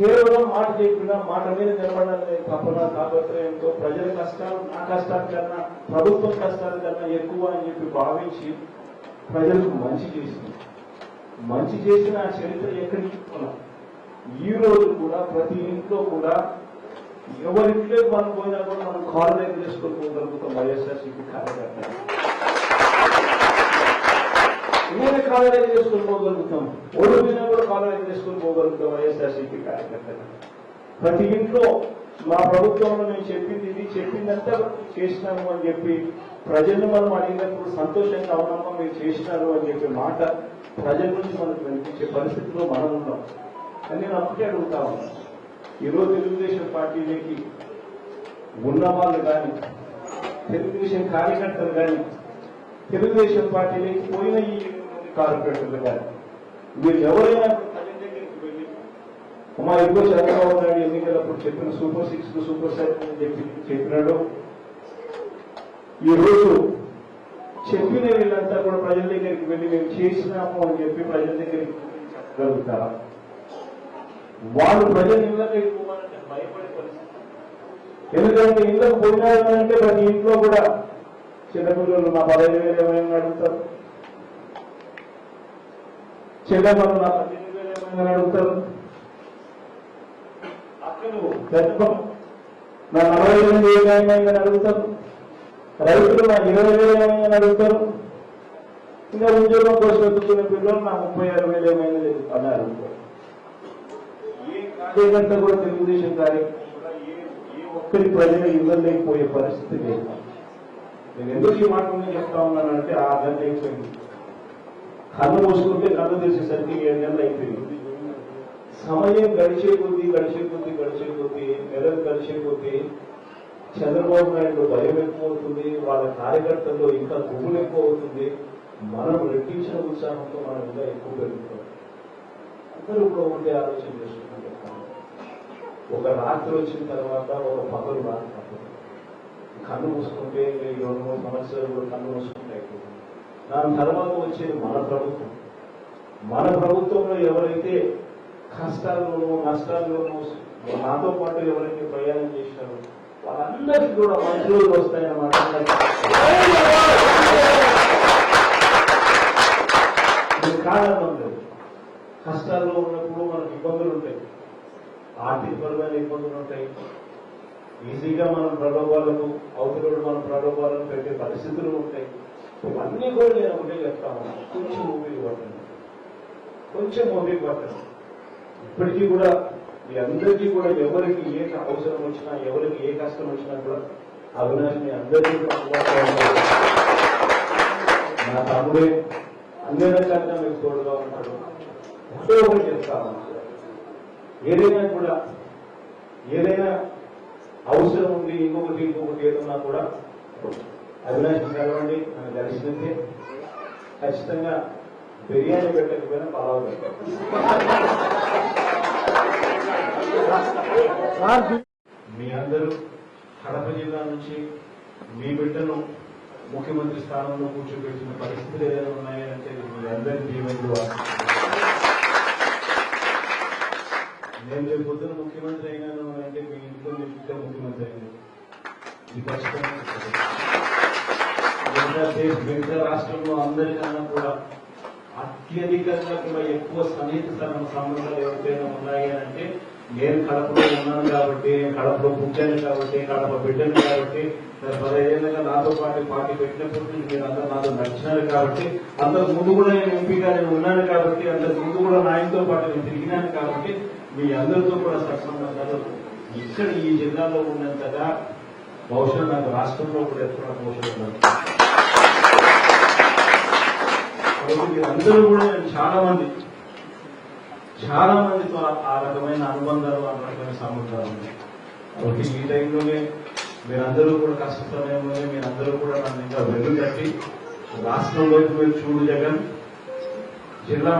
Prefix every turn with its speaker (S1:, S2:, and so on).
S1: కేవలం మాట చెప్పిన మాట మీద నిలబడాలనే తపన తాపత్రయంతో ప్రజల కష్టాలు నా కష్టాల కన్నా ప్రభుత్వం కష్టాల కన్నా ఎక్కువ అని చెప్పి భావించి ప్రజలకు మంచి చేసింది మంచి చేసిన ఆ చరిత్ర ఎక్కడికి ఈ రోజు కూడా ప్రతి ఇంట్లో కూడా ఎవరింట్లో మనం పోయినా కూడా మనం కాల్ దగ్గర చేసుకొని పోగలుగుతాం వైఎస్ఆర్సీపీ కార్యకర్త నేను కాలరేజ్ చేసుకుని పోగలుగుతాం. ఓడిపోయినా కూడా కాలరేజ్ చేసుకుని పోగలుగుతాం వైఎస్ఆర్సీపీ కార్యకర్తలు. ప్రతి ఇంట్లో మా ప్రభుత్వంలో మేము చెప్పింది ఇది చెప్పిందంతా చేసినాము అని చెప్పి ప్రజలను మనం అడిగినప్పుడు సంతోషంగా అవునమ్మా మీరు చేసినారు అని చెప్పి మాట ప్రజల నుంచి మనకు వినిపించే పరిస్థితిలో మనం ఉన్నాం. అని నేను అప్పటికే అడుగుతా ఉన్నాను ఈరోజు తెలుగుదేశం పార్టీలోకి ఉన్న వాళ్ళు కానీ తెలుగుదేశం కార్యకర్తలు కానీ తెలుగుదేశం పార్టీలోకి పోయిన ఈ కార్పొరేటర్లు కానీ మీరు ఎవరైనా ప్రజల దగ్గరికి వెళ్ళి అమ్మా ఎక్కువ చంద్రబాబు నాయుడు ఎన్నికలప్పుడు చెప్పిన సూపర్ సిక్స్ సూపర్ సెవెన్ అని చెప్పి చెప్పినాడు. ఈరోజు చెప్పిన వీళ్ళంతా కూడా ప్రజల దగ్గరికి వెళ్ళి మేము చేసినాము అని చెప్పి ప్రజల దగ్గరికి గలుగుతారా వాళ్ళు ప్రజల ఇళ్ళకి పోవాలంటే భయపడే పరిస్థితి. ఎందుకంటే ఇళ్ళకు పోయినారంటే ప్రతి ఇంట్లో కూడా చిన్నపిల్లలు నా పదహైదు వేలు ఏమైనా అడుగుతారు. చిన్నపిల్లలు అడుగుతారు అక్కలు నా నలభై ఎనిమిది వేలు అడుగుతారు. రైతులు నా ఇరవై వేలు ఏమైనా అడుగుతారు. ఇంకా ఉద్యోగం కోసం వెతుకునే పిల్లలు నా ముప్పై ఆరు వేలు ఏమైనా అని అడుగుతారు. కార్యకర్త కూడా తెలుగుదేశం కార్యకర్త ఏ ఒక్కరి ప్రజలు ఇవ్వలేకపోయే పరిస్థితి లేదు. నేను ఎందుకు ఈ మాట చెప్తా ఉన్నానంటే ఆ గంట అయిపోయింది కన్ను మూసుకుంటే కన్ను తీసేసరికి ఏడు నెలలు అయిపోయింది. సమయం గడిచే కొద్దీ గడిచే కొద్దీ గడిచే కొద్దీ నెలలు గడిచే కొద్దీ చంద్రబాబు నాయుడు భయం ఎక్కువ అవుతుంది వాళ్ళ కార్యకర్తల్లో ఇంకా గుమ్ములు ఎక్కువ అవుతుంది. మనం రెట్టించిన ఉత్సాహంతో మనం ఇంకా ఎక్కువ పెరుగుతాం. అందరూ కూడా ఉండే ఆలోచన చేసుకుంటాం ఒక రాత్రి వచ్చిన తర్వాత ఒక పగలు రాత్రి కన్ను మూసుకుంటే ఈ రెండు సంవత్సరాలు కూడా కన్ను మూసుకుంటే అయిపోతుంది. దాని తర్వాత వచ్చేది మన ప్రభుత్వం. మన ప్రభుత్వంలో ఎవరైతే కష్టాల్లోనూ నష్టాల్లోనూ నాతో పాటు ఎవరైతే ప్రయాణం చేశారో వాళ్ళందరికీ కూడా మంచి రోజులు వస్తాయన్నమాట. ఇది కారణం లేదు. కష్టాల్లో ఉన్నప్పుడు మనకు ఇబ్బందులు ఉంటాయి. ఆర్థికపరమైన ఇబ్బందులు ఉంటాయి. ఈజీగా మనం ప్రలోభాలను అవతలోడు మన ప్రలోభాలను పెట్టే పరిస్థితులు ఉంటాయి. ఇవన్నీ కూడా నేను ఒకటే చెప్తా ఉన్నాను కొంచెం మూవీ పట్టండి కొంచెం మూవీలు పట్టండి ఇప్పటికీ కూడా మీ అందరికీ కూడా ఎవరికి ఏ అవసరం వచ్చినా ఎవరికి ఏ కష్టం వచ్చినా కూడా అవినాష్ మీ అందరికీ నా తమ్ముడే అన్ని రకాలుగా మీకు తోడుగా ఉంటాడు. ఒకటే ఒకటి చెప్తాను ఏదైనా కూడా ఏదైనా అవసరం ఉంది ఇంకొకటి ఇంకొకటి ఏదన్నా కూడా అవినాష్ కలవండి నన్ను కలిసినట్టే ఖచ్చితంగా బిర్యానీ పెట్టకపోయినా పలావ్ మీ అందరూ కడప జిల్లా నుంచి మీ బిడ్డను ముఖ్యమంత్రి స్థానంలో కూర్చోబెట్టిన పరిస్థితులు ఏదైనా ఉన్నాయంటే మీ అందరి దీవెనలు నేను రేపు పొద్దున ముఖ్యమంత్రి అయినాను అంటే మీ ఇంట్లో మీ బిడ్డ ముఖ్యమంత్రి అయినాను ఇది ఖచ్చితంగా ఆంధ్రప్రదేశ్ మిగతా రాష్ట్రంలో అందరికన్నా కూడా అత్యధికంగా కూడా ఎక్కువ సన్నిహిత సంబంధాలు ఎవరికైనా ఉన్నాయి అంటే నేను కడపలో ఉన్నాను కాబట్టి నేను కడపలో పుట్టాను కాబట్టి కడప బిడ్డను కాబట్టి నేను పదహైదేళ్ళగా నాతో పాటు పార్టీ పెట్టినప్పుడు మీరు అందరూ నాతో నచ్చినారు కాబట్టి అంతకు ముందు కూడా నేను ఎంపీగా నేను ఉన్నాను కాబట్టి అంతకు ముందు కూడా నాయనతో పాటు నేను తిరిగినాను కాబట్టి మీ అందరితో కూడా సత్సంబంధాలు ఇక్కడ ఈ జిల్లాలో ఉన్నంతగా బహుశా నాకు రాష్ట్రంలో కూడా ఎక్కడ బహుశా కాబట్టి మీరందరూ కూడా చాలా మంది చాలా మందితో ఆ- రకమైన అనుబంధాలు ఆ రకమైన సంబంధాలు ఉన్నాయి. కాబట్టి ఈ టైంలోనే మీరందరూ కూడా కష్ట సమయంలోనే మీరందరూ కూడా నన్ను ఇంకా వెన్ను తట్టి రాష్ట్రంలోకి మీరు చూడు జగన్ జిల్లా